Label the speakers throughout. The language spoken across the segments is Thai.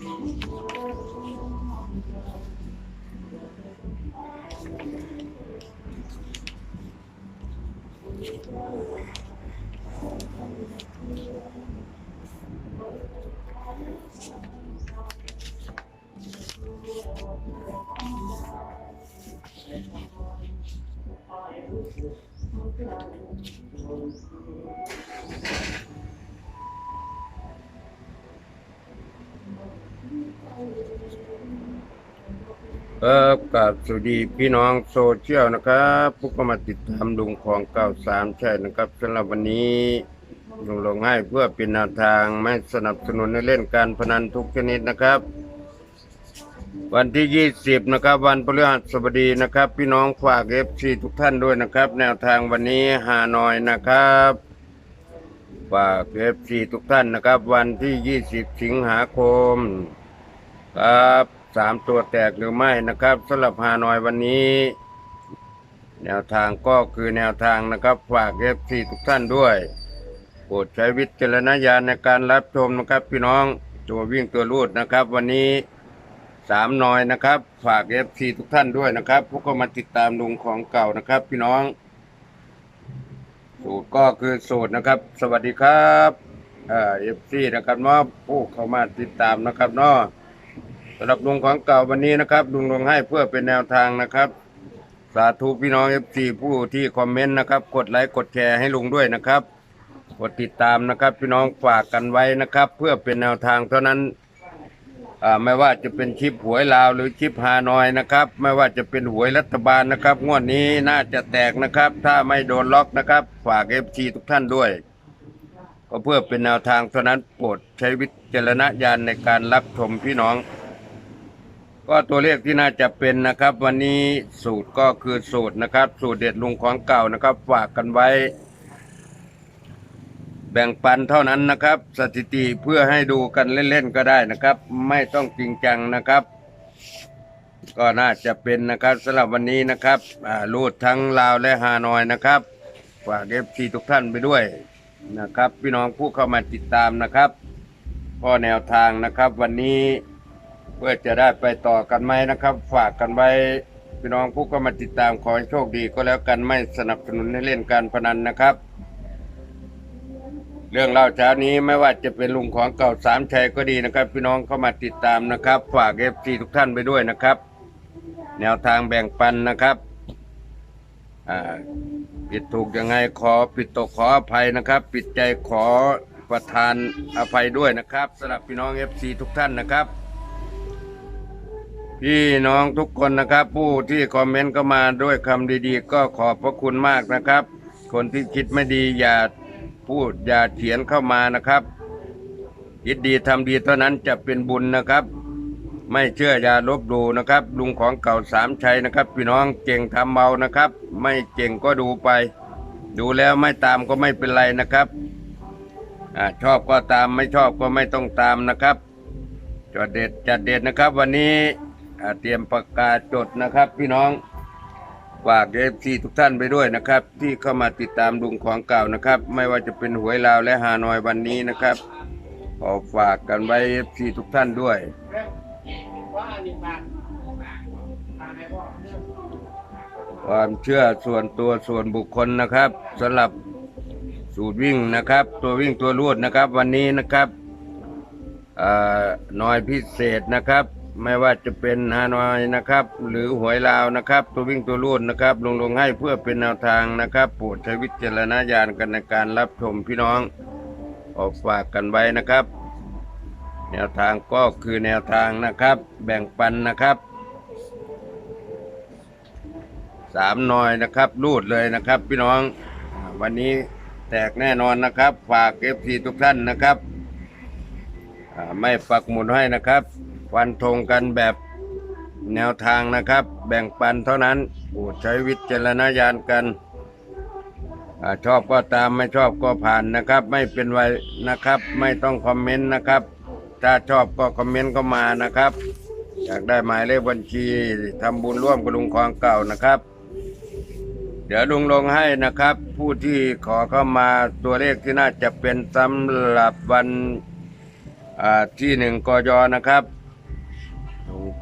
Speaker 1: Thank you. เออกับสวัสดีพี่น้องโซเชียลนะครับผู้เข้ามาติดตามลุงของเก้าสามใช่นะครับสำหรับวันนี้ลุงลงให้เพื่อเป็นแนวทางไม่สนับสนุนให้เล่นการพนันทุกชนิดนะครับ วันที่ยี่สิบนะครับ วันพฤหัสบดีนะครับ พี่น้องฝากเอฟซีทุกท่านด้วยนะครับ แนวทางวันนี้หาหน่อยนะครับฝากเอฟซีทุกท่านนะครับ วันที่ยี่สิบสิงหาคม ครับ สามตัวแตกหรือไม่นะครับสำหรับฮานอยวันนี้ แนวทางก็คือแนวทางนะครับ ฝากเอฟซีทุกท่านด้วยโปรดใช้วิจารณญาณในการรับชมนะครับพี่น้องตัววิ่งตัวรูดนะครับ วันนี้สามนอยนะครับ ฝากเอฟซีทุกท่านด้วยนะครับพวกก็มาติดตามลุงของเก่านะครับ พี่น้องสูตรก็คือสูตรนะครับ สวัสดีครับเอฟซีนะครับเนาะผู้เข้ามาติดตามนะครับเนาะ สำหรับลุงของเก่าวันนี้นะครับลุงลงให้เพื่อเป็นแนวทางนะครับ สาธุพี่น้องเอฟซีผู้ที่คอมเมนต์นะครับ กดไลค์กดแชร์ให้ลุงด้วยนะครับ กดติดตามนะครับพี่น้องฝากกันไว้นะครับ เพื่อเป็นแนวทางเท่านั้นอ่าไม่ว่าจะเป็นชิปหวยลาวหรือชิปฮานอยนะครับ ไม่ว่าจะเป็นหวยรัฐบาลนะครับ งวดนี้น่าจะแตกนะครับ ถ้าไม่โดนล็อกนะครับ ฝากเอฟซีทุกท่านด้วย ก็เพื่อเป็นแนวทางเท่านั้นโปรดใช้วิจารณญาณในการรับชมพี่น้อง ก็ตัวเลขที่น่าจะเป็นนะครับ วันนี้สูตรก็คือสูตรนะครับ สูตรเด็ดลุงของเก่านะครับ ฝากกันไว้ แบ่งปันเท่านั้นนะครับ สถิติเพื่อให้ดูกันเล่นๆก็ได้นะครับ ไม่ต้องจริงจังนะครับ ก็น่าจะเป็นนะครับสำหรับวันนี้นะครับรูดทั้งลาวและฮานอยนะครับ ฝากเอฟซีทุกท่านไปด้วยนะครับ พี่น้องผู้เข้ามาติดตามนะครับก็แนวทางนะครับ วันนี้ เพื่อจะได้ไปต่อกันไหมนะครับ ฝากกันไว้พี่น้องผู้ก็มาติดตามขอให้โชคดีก็แล้วกันไม่สนับสนุนให้เล่นการพนันนะครับ เรื่องเล่าเช้านี้ไม่ว่าจะเป็นลุงของเก่าสามชัยก็ดีนะครับ พี่น้องเข้ามาติดตามนะครับ ฝากเอฟซีทุกท่านไปด้วยนะครับ แนวทางแบ่งปันนะครับผิดถูกยังไงขอผิดตกขออภัยนะครับ ปิดใจขอประทานอภัยด้วยนะครับสำหรับพี่น้องเอฟซีทุกท่านนะครับ พี่น้องทุกคนนะครับ ผู้ที่คอมเมนต์เข้ามาด้วยคำดีๆ ก็ขอบพระคุณมากนะครับ คนที่คิดไม่ดีอย่าพูดอย่าเขียนเข้ามานะครับคิดดีทำดีเท่านั้นจะเป็นบุญนะครับ ไม่เชื่ออย่าลบดูนะครับ ลุงของเก่าสามชัยนะครับ พี่น้องเก่งทำเมานะครับ ไม่เก่งก็ดูไป ดูแล้วไม่ตามก็ไม่เป็นไรนะครับอชอบก็ตามไม่ชอบก็ไม่ต้องตามนะครับจดเด็ดจัดเด็ดนะครับ วันนี้ อ่าเตรียมประกาศจดนะครับ พี่น้องฝากเอฟซีทุกท่านไปด้วยนะครับ ที่เข้ามาติดตามดุงของเก่านะครับ ไม่ว่าจะเป็นหวยลาวและฮานอยวันนี้นะครับขอฝากกันไว้เอฟซีทุกท่านด้วย ความเชื่อส่วนตัวส่วนบุคคลนะครับสำหรับสูตรวิ่งนะครับ ตัววิ่งตัวรวดนะครับ วันนี้นะครับน้อยพิเศษนะครับ ไม่ว่าจะเป็นฮานอยนะครับ หรือหวยลาวนะครับ ตัววิ่งตัวรูดนะครับ ลงลงให้เพื่อเป็นแนวทางนะครับโปรดใช้วิจารณญาณกันในการรับชมพี่น้องออกฝากกันไว้นะครับ แนวทางก็คือแนวทางนะครับ แบ่งปันนะครับสามหนอยนะครับรูดเลยนะครับ พี่น้องวันนี้แตกแน่นอนนะครับ ฝากเอฟซีทุกท่านนะครับไม่ปักหมุดให้นะครับ ฟันธงกันแบบแนวทางนะครับ แบ่งปันเท่านั้นโปรดใช้วิจารณญาณกันอชอบก็ตามไม่ชอบก็ผ่านนะครับ ไม่เป็นไรนะครับ ไม่ต้องคอมเมนต์นะครับ ถ้าชอบก็คอมเมนต์เข้ามานะครับ อยากได้หมายเลขบัญชีทำบุญร่วมกับลุงคลองเก่านะครับ เดี๋ยวลุงลงให้นะครับ ผู้ที่ขอเข้ามาตัวเลขที่น่าจะเป็นสำหรับวันที่หนึ่งกยนะครับ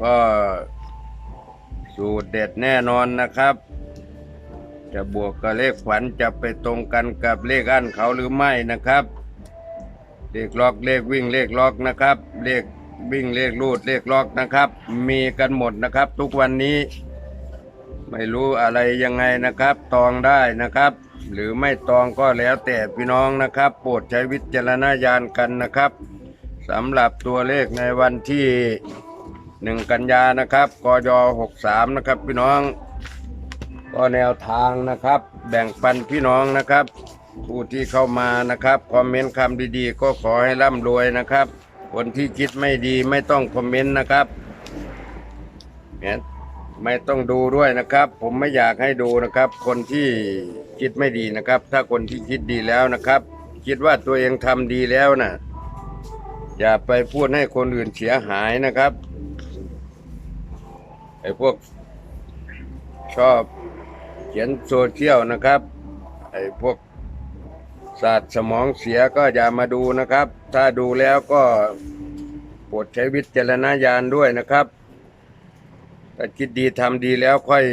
Speaker 1: ก็สูตรเด็ดแน่นอนนะครับ จะบวกกับเลขขวัญจะไปตรงกันกับเลขอั้นเขาหรือไม่นะครับ เลขล็อกเลขวิ่งเลขล็อกนะครับ เลขวิ่งเลขรูดเลขล็อกนะครับ มีกันหมดนะครับ ทุกวันนี้ ไม่รู้อะไรยังไงนะครับ ตองได้นะครับ หรือไม่ตองก็แล้วแต่พี่น้องนะครับ โปรดใช้วิจารณญาณกันนะครับสำหรับตัวเลขในวันที่ หนึ่งกันยานะครับกยหกสามนะครับพี่น้อง ก็แนวทางนะครับ แบ่งปันพี่น้องนะครับ ผู้ที่เข้ามานะครับคอมเมนต์คำดีๆ ก็ขอให้ร่ำรวยนะครับ คนที่คิดไม่ดีไม่ต้องคอมเมนต์นะครับเนี่ยไม่ต้องดูด้วยนะครับ ผมไม่อยากให้ดูนะครับ คนที่คิดไม่ดีนะครับ ถ้าคนที่คิดดีแล้วนะครับ คิดว่าตัวเองทำดีแล้วนะอย่าไปพูดให้คนอื่นเสียหายนะครับ พวกชอบเขียนโซเชียลนะครับ ไอ้พวกศาสตร์สมองเสียก็อย่ามาดูนะครับ ถ้าดูแล้วก็โปรดใช้วิจารณญาณด้วยนะครับ ถ้าคิดดีทำดีแล้วค่อย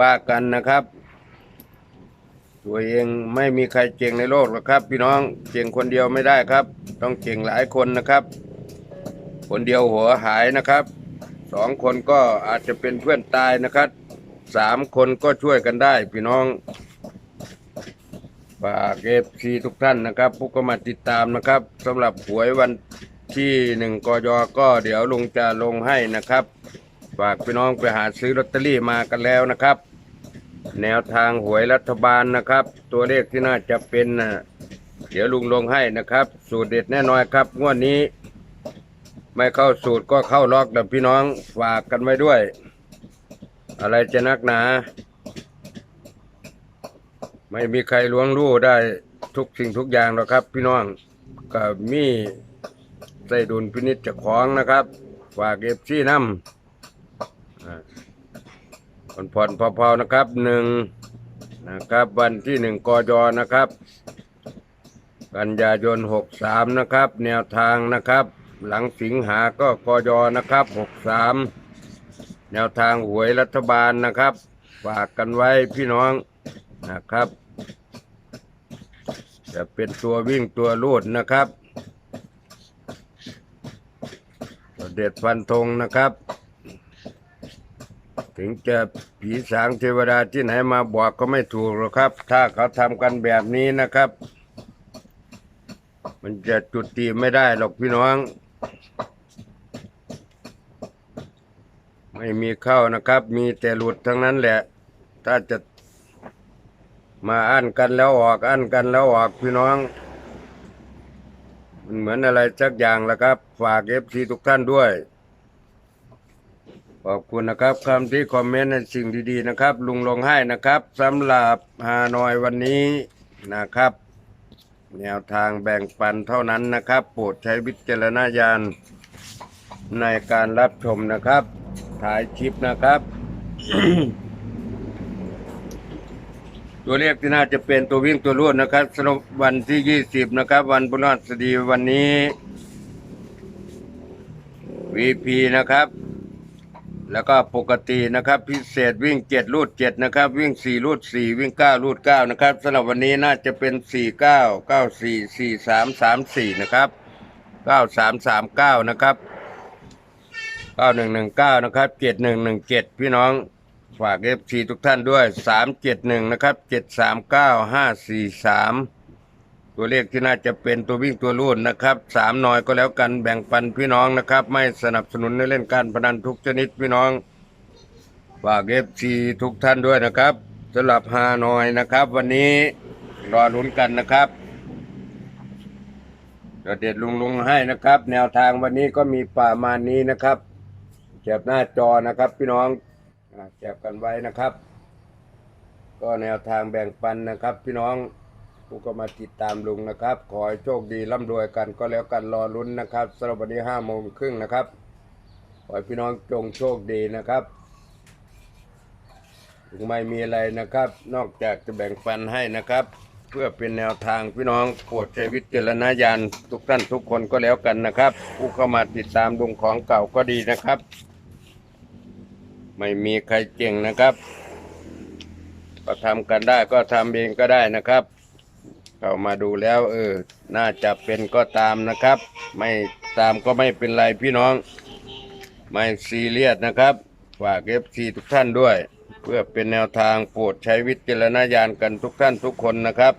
Speaker 1: ว่ากันนะครับ ตัวเองไม่มีใครเก่งในโลกหรอกครับ พี่น้องเก่งคนเดียวไม่ได้ครับ ต้องเก่งหลายคนนะครับ คนเดียวหัวหายนะครับ สองคนก็อาจจะเป็นเพื่อนตายนะครับสามคนก็ช่วยกันได้ พี่น้องฝากเอฟซีทุกท่านนะครับผู้ก็มาติดตามนะครับสำหรับหวยวันที่หนึ่งกยก็เดี๋ยวลุงจะลงให้นะครับ ฝากพี่น้องไปหาซื้อลอตเตอรี่มากันแล้วนะครับ แนวทางหวยรัฐบาลนะครับ ตัวเลขที่น่าจะเป็นนะเดี๋ยวลุงลงให้นะครับ สูตรเด็ดแน่นอนครับงวดนี้ ไม่เข้าสูตรก็เข้าล็อกแต่พี่น้องฝากกันไว้ด้วย อะไรจะนักหนา ไม่มีใครล้วงรู้ได้ทุกสิ่งทุกอย่างหรอกครับ พี่น้องก็มีใส่ดุลพินิจจะของนะครับ ฝากเอฟซีน้ำอ่าผ่อนผ่อนเผาๆนะครับหนึ่งนะครับ วันที่หนึ่งกยนะครับ กันยายนหกสามนะครับ แนวทางนะครับ หลังสิงหาก็กยนะครับหกสามแนวทางหวยรัฐบาลนะครับ ฝากกันไว้พี่น้องนะครับ จะเป็นตัววิ่งตัวลูดนะครับเด็ดฟันธงนะครับ ถึงจะผีสางเทวดาที่ไหนมาบอกก็ไม่ถูกหรอกครับ ถ้าเขาทำกันแบบนี้นะครับ มันจะจุดตีไม่ได้หรอกพี่น้อง ไม่มีเข้านะครับ มีแต่หลุดทั้งนั้นแหละ ถ้าจะมาอั้นกันแล้วออกอั้นกันแล้วออกพี่น้อง มันเหมือนอะไรสักอย่างละครับ ฝากเอฟซีทุกท่านด้วย ขอบคุณนะครับคำที่คอมเมนต์ในสิ่งดีๆนะครับ ลุงลงให้นะครับสำหรับฮานอยวันนี้นะครับ แนวทางแบ่งปันเท่านั้นนะครับ โปรดใช้วิจารณญาณในการรับชมนะครับถ่ายคลิปนะครับ ตัวเลขที่น่าจะเป็นตัววิ่งตัวรูดนะครับสำหรับวันที่20นะครับ วันพฤหัสบดีวันนี้ VP นะครับ แล้วก็ปกตินะครับ พิเศษวิ่งเจ็ดรูดเจ็ดนะครับ วิ่งสี่รูดสี่วิ่งเก้ารูดเก้านะครับสำหรับวันนี้น่าจะเป็นสี่เก้าเก้าสี่สี่สามสามสี่นะครับเก้าสามสามเก้านะครับเก้าหนึ่งหนึ่งเก้านะครับเจ็ดหนึ่งหนึ่งเจ็ดพี่น้องฝากเอฟซีทุกท่านด้วยสามเจ็ดหนึ่งนะครับเจ็ดสามเก้าห้าสี่สาม ตัวเลขที่น่าจะเป็นตัววิ่งตัวรูดนะครับสามหน่อยก็แล้วกันแบ่งปันพี่น้องนะครับ ไม่สนับสนุนในเล่นการพนันทุกชนิดพี่น้องฝากเอฟซีทุกท่านด้วยนะครับสำหรับฮานอยนะครับ วันนี้รอลุ้นกันนะครับเดี๋ยวเด็ดลุงลุงให้นะครับ แนวทางวันนี้ก็มีประมาณนี้นะครับแคบหน้าจอนะครับ พี่น้องแคบกันไว้นะครับ ก็แนวทางแบ่งปันนะครับ พี่น้อง ผู้ก็มาติดตามลุงนะครับ ขอให้โชคดีร่ำรวยกันก็แล้วกันรอลุ้นนะครับสำหรับวันนี้ห้าโมงครึ่งนะครับ ขอให้พี่น้องจงโชคดีนะครับถึงไม่มีอะไรนะครับ นอกจากจะแบ่งปันให้นะครับ เพื่อเป็นแนวทางพี่น้องโปรดใช้วิจารณญาณทุกท่านทุกคนก็แล้วกันนะครับผู้เข้ามาติดตามดวงของเก่าก็ดีนะครับ ไม่มีใครเก่งนะครับก็ทำกันได้ก็ทำเองก็ได้นะครับ เขามาดูแล้ว เออ น่าจะเป็นก็ตามนะครับ ไม่ตามก็ไม่เป็นไรพี่น้อง ไม่ซีเรียสนะครับ ฝากเอฟซีทุกท่านด้วย เพื่อเป็นแนวทางโปรดใช้วิจารณญาณกันทุกท่านทุกคนนะครับ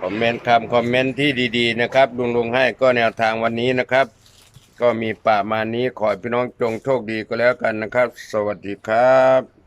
Speaker 1: คอมเมนต์คำคอมเมนต์ที่ดีๆนะครับลุงลุงให้ก็แนวทางวันนี้นะครับ ก็มีป่ามานี้ขอพี่น้องจงโชคดีก็แล้วกันนะครับ สวัสดีครับ